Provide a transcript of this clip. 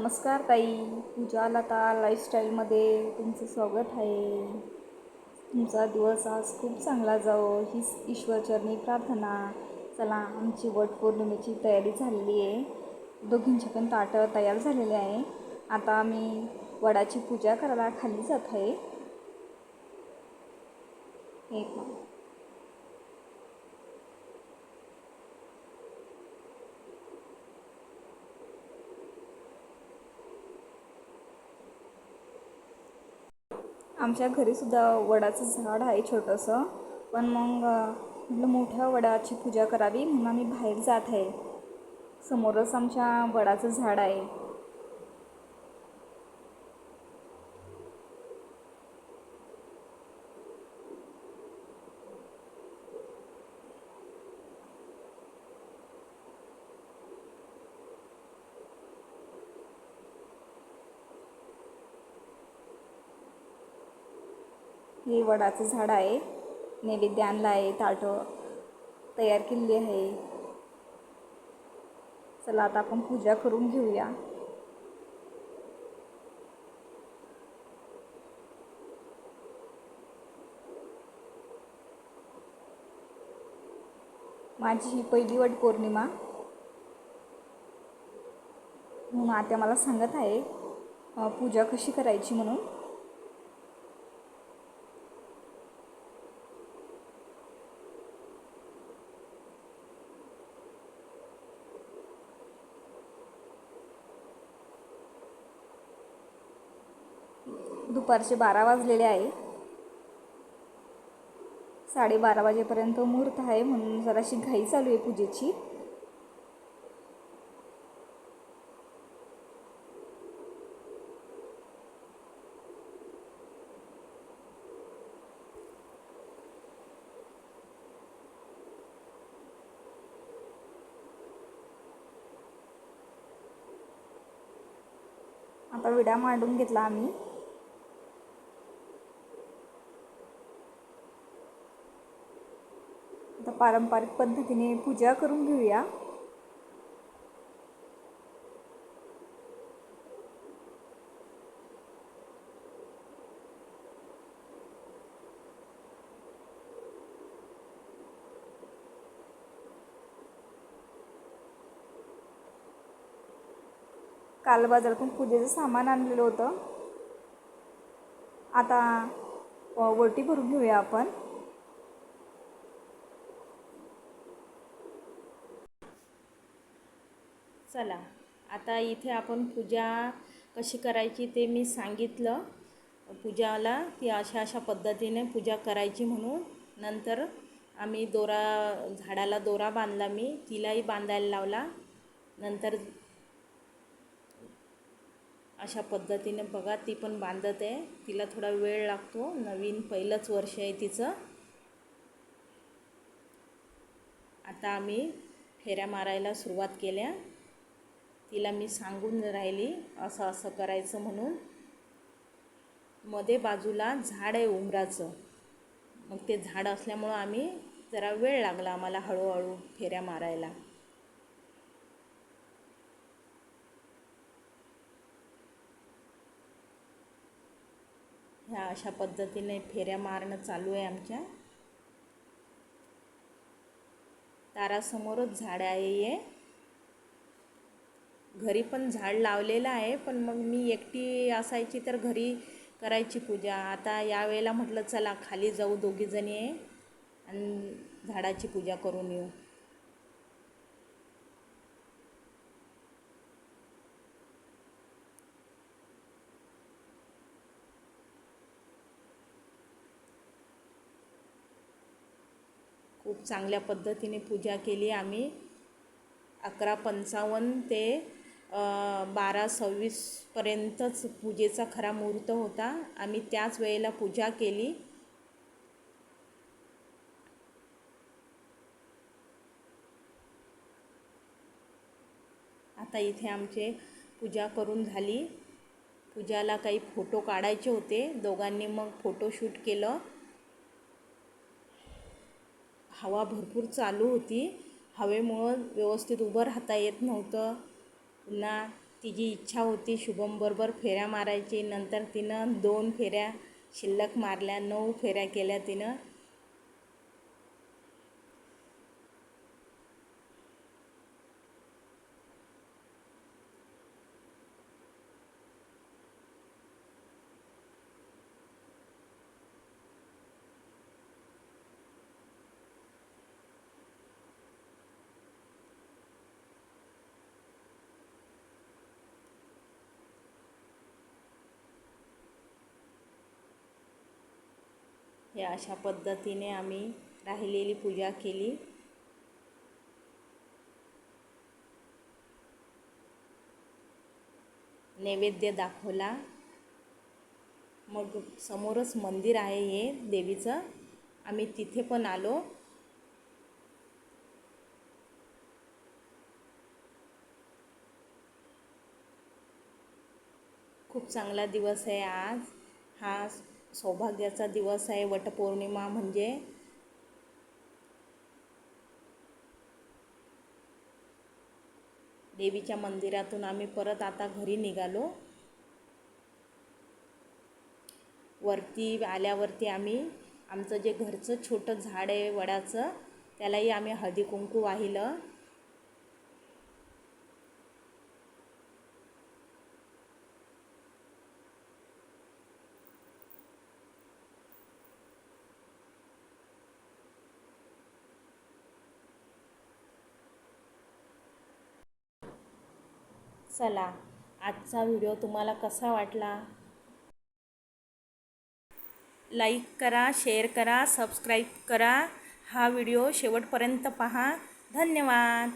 नमस्कार ताई. पूजा लता लाईफस्टाईलमध्ये तुमचं स्वागत आहे. तुमचा दिवस आज खूप चांगला जाओ हीच ईश्वरचरणी प्रार्थना. चला आमची वटपौर्णिमेची तयारी झालेली आहे. दोघींच्या पण ताटं तयार झालेले आहे. आता आम्ही वडाची पूजा करायला खाली जात आहे. हे आमच्या घरीसुद्धा वडाचं झाड आहे छोटंसं. पण मग म्हटलं मोठ्या वडाची पूजा करावी म्हणून आम्ही बाहेर जात आहे. समोरच आमच्या वडाचं झाड आहे. हे वडाचं झाड आहे. नैवेद्य आणला आहे ताटं तयार केलेली आहे. चला आता आपण पूजा करून घेऊया. माझी ही पहिली वट पौर्णिमा. म्हणून आत्या मला सांगत आहे पूजा कशी करायची म्हणून. दुपारचे बारा वाजलेले आहे. साडेबारा वाजेपर्यंत मुहूर्त आहे म्हणून जराशी घाई चालू आहे पूजेची. आता विडा मांडून घेतला आम्ही आता पारंपरिक पद्धतीने पूजा करून घेऊया. काल बाजारातून पूजेचं सामान आणलेलं होतं. आता वटी भरून घेऊया आपण. चला आता इथे आपण पूजा कशी करायची ते मी सांगितलं. पूजाला ती अशा अशा पद्धतीने पूजा करायची म्हणून. नंतर आम्ही दोरा झाडाला दोरा बांधला मी तिलाही बांधायला लावला. नंतर अशा पद्धतीने बघा ती पण बांधत आहे. तिला थोडा वेळ लागतो नवीन पहिलंच वर्ष आहे तिचं. आता आम्ही फेऱ्या मारायला सुरुवात केल्या. तिला मी सांगून राहिली असं असं करायचं म्हणून. मध्ये बाजूला झाड आहे उमराचं मग ते झाड असल्यामुळं आम्ही जरा वेळ लागला आम्हाला हळूहळू फेऱ्या मारायला. ह्या अशा पद्धतीने फेऱ्या मारणं चालू आहे आमच्या. तारासमोरच झाड आहे हे. घरी पण झाड लावलेलं आहे पण मग मी एकटी असायची तर घरी करायची पूजा. आता यावेळेला म्हटलं चला खाली जाऊ दोघीजणी आहे आणि झाडाची पूजा करून येऊ. खूप चांगल्या पद्धतीने पूजा केली आम्ही. अकरा पंचावन्न ते बारा सव्वीसपर्यंतच पूजेचा खरा मुहूर्त होता. आम्ही त्याच वेळेला पूजा केली. आता इथे आमचे पूजा करून झाली. पूजाला काही फोटो काढायचे होते. दोघांनी मग फोटोशूट केलं. हवा भरपूर चालू होती. हवेमुळं व्यवस्थित उभं राहता येत नव्हतं. पुन्हा तिची इच्छा होती शुभमबरोबर फेऱ्या मारायची. नंतर तिनं दोन फेऱ्या शिल्लक मारल्या नऊ फेऱ्या केल्या तिनं. हे अशा पद्धतीने आम्ही राहिलेली पूजा केली. नैवेद्य दाखवला. मग समोरच मंदिर आहे हे देवीचं. आम्ही तिथे पण आलो. खूप चांगला दिवस आहे आज. हा सौभाग्याचा दिवस आहे. वटपौर्णिमा म्हणजे देवीच्या मंदिरातून आम्ही परत आता घरी निघालो. वरती आल्यावरती आम्ही आमचं जे घरचं छोटं झाड आहे वडाचं त्यालाही आम्ही हळदी कुंकू वाहिलं. चला आजचा व्हिडिओ तुम्हाला कसा वाटला? लाईक करा शेअर करा सबस्क्राईब करा. हा व्हिडिओ शेवटपर्यंत पहा. धन्यवाद.